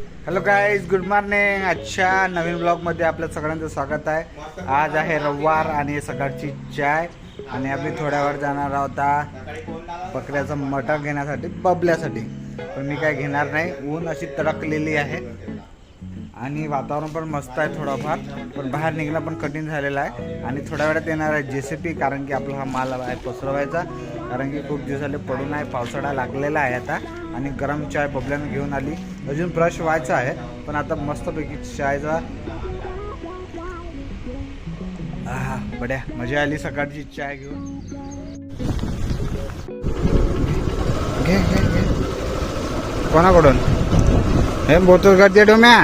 Hello guys good morning आजच्या नवीन ब्लॉगमध्ये आपल्या सगळ्यांचं स्वागत आहे. आज आहे रविवार आणि सकाळची चाय. आणि आम्ही थोड्या वेळ जाणार आहोत बकऱ्याचं मटण घेण्यासाठी बबल्यासाठी. पण मी काय घेणार नाही. ऊन अशी तडकलेली आहे. आणि वातावरण पण मस्त आहे थोडंफार. पण बाहेर निघणं पण कठीण झालेलं आहे. आणि थोड्या वेळात येणार आहे जे सी पी कारण की आपला हा माल आहे पसरवायचा. कारण की खूप दिवसाले पडून आहे पावसाळा लागलेला आहे आता. आणि गरम चाय बबल्यानं घेऊन आली. अजून ब्रश व्हायचा आहे पण आता मस्तपैकी चायचा आहा बड्या मजा आली सकाळची चाय घेऊन. घे घे घे. कोणाकडून? हे बोतल करते डोम्या.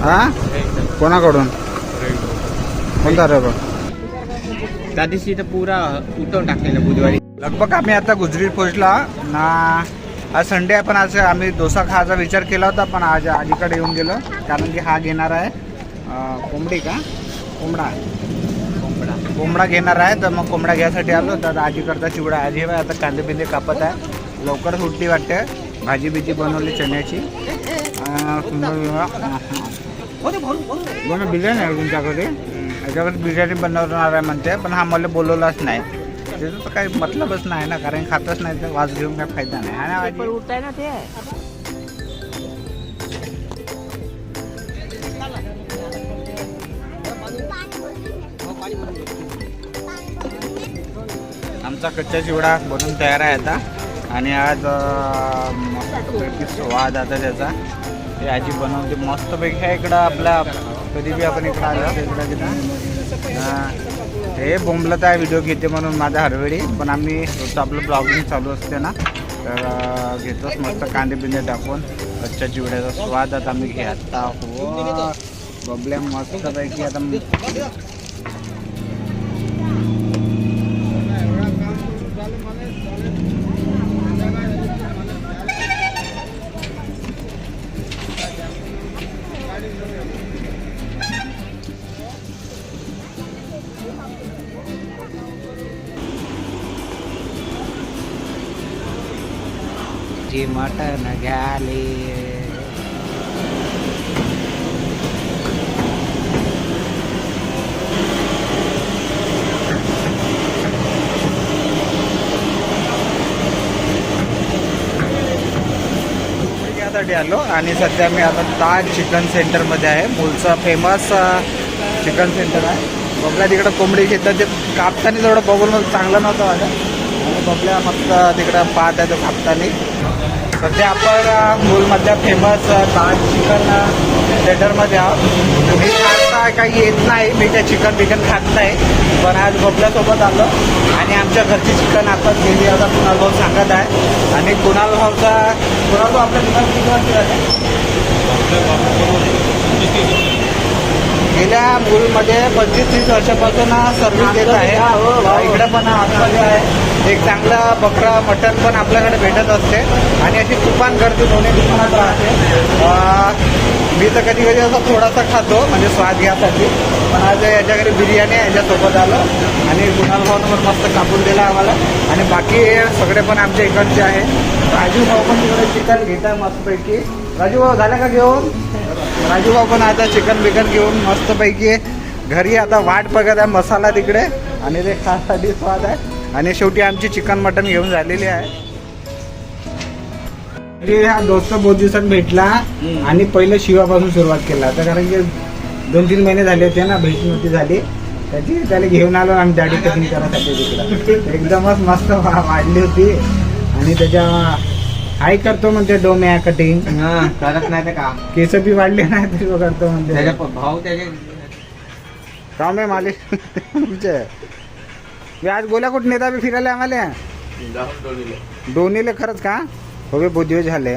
हा? कोणाकडून? कोणता रे त्या दिवशी तर पुरा उठवून टाकलेलं बुधवारी. लगभग आम्ही आता गुजरीत पोहोचला. ना आज संडे आहे पण आज आम्ही डोसा खायचा विचार केला होता पण आज आजीकडे येऊन गेलो कारण की हा घेणार आहे कोंबडी का? कोंबडा. कोंबडा. कोंबडा घेणार आहे तर मग कोंबडा घ्यायसाठी आलो तर आजीकडचा चिवडा आजी आता कांदे बिंदे कापत आहे. लवकर सुट्टी वाटते. भाजी बिजी बनवली चण्याची. बिर्याणी आहे तुमच्याकडे? याच्याकडे बिर्याणी बनवणार आहे म्हणते पण हा मला बोलवलाच नाही. त्याचं तर काही मतलबच नाही ना कारण खातच नाही तर वाज घेऊन काय फायदा नाही. आजी? उठताय ना ते. आमचा कच्चा चिवडा बनून तयार आहे आता. आणि आज स्वाद आता त्याचा. ते आजी बनवते. मस्तपैकी आहे इकडं आपला कधी बी आपण इकडं आलो इकडं तिथं. हे बोंबलत तर व्हिडिओ घेते म्हणून माझा हरवेळी. पण आम्ही रोजचं आपलं ब्लॉगिंग चालू असते ना तर घेतोच मस्त कांदे बिंदे टाकून. कच्च्या चिवड्याचा स्वाद आता आम्ही घे आता हो बबल्या मस्तपैकी आता की मटण घ्याले यासाठी आलो आणि सध्या मी आता ताज चिकन सेंटरमध्ये आहे. मुलचा फेमस चिकन सेंटर आहे. बबल्या तिकडं कोंबडी घेतात. ते कापताना तेवढं बघून चांगलं नव्हतं माझं आणि बबल्या फक्त तिकडं पाहत आहे तो कापताना. सध्या आपण मूलमधल्या फेमस ताज चिकन सेंटरमध्ये आहोत. मी खाता काही येत नाही मी काय चिकन बिकन खात नाही. पण आज बबल्यासोबत आलो आणि आमच्या घरची चिकन आपण केली आता कुणाल भाऊ सांगत आहे. आणि कुणाल भाऊचा कुणाल भाऊ आपल्या दुकान किती वर्ष झाले? गेल्या मूलमध्ये पंचवीस तीस वर्षापासून सर्व्हिस देत आहे. इकडे पण आतमध्ये आहे. एक चांगला बकरा मटण पण आपल्याकडे भेटत असते. आणि अशी तुफान गर्दी दोन्ही दुकानात राहते. मी तर कधी कधी असा थोडासा खातो म्हणजे स्वाद घ्यासाठी. पण आज याच्या घरी बिर्याणी याच्यासोबत आलं. आणि कुणाल भाऊनं पण मस्त कापून दिला आम्हाला. आणि बाकी सगळे पण आमच्या इकडचे आहे. राजू भाऊ पण तिकडे चिकन घेत आहे मस्तपैकी. राजू भाऊ झालं का घेऊन राजू भाऊ पण आता चिकन बिकन घेऊन मस्तपैकी घरी आता वाट बघत आहे मसाला तिकडे. आणि ते खासाठी स्वाद आहे. आणि शेवटी आमची चिकन मटन घेऊन झालेली आहे. हा दोस्त बहुत दिवसात भेटला आणि पहिलं शिवापासून सुरुवात केला. तर कारण की दोन तीन महिने झाले होते ना भेट नव्हती झाली. त्याची त्याला घेऊन आलो आम्ही दाढी कटिंग करायसाठी तिकडं. एकदमच मस्त वाढली होती. आणि त्याच्या हाय करतो म्हणते डोम्या कटिंग. हा करत नाही काम. केस बी वाढले नाही तरी करतो म्हणते. भाऊ त्याचे काम आहे माले तुमचे. आज गोल्या कुठे नेता बी फिरायला आम्हाला? दोन्हीले. खरंच का? हो बे झाले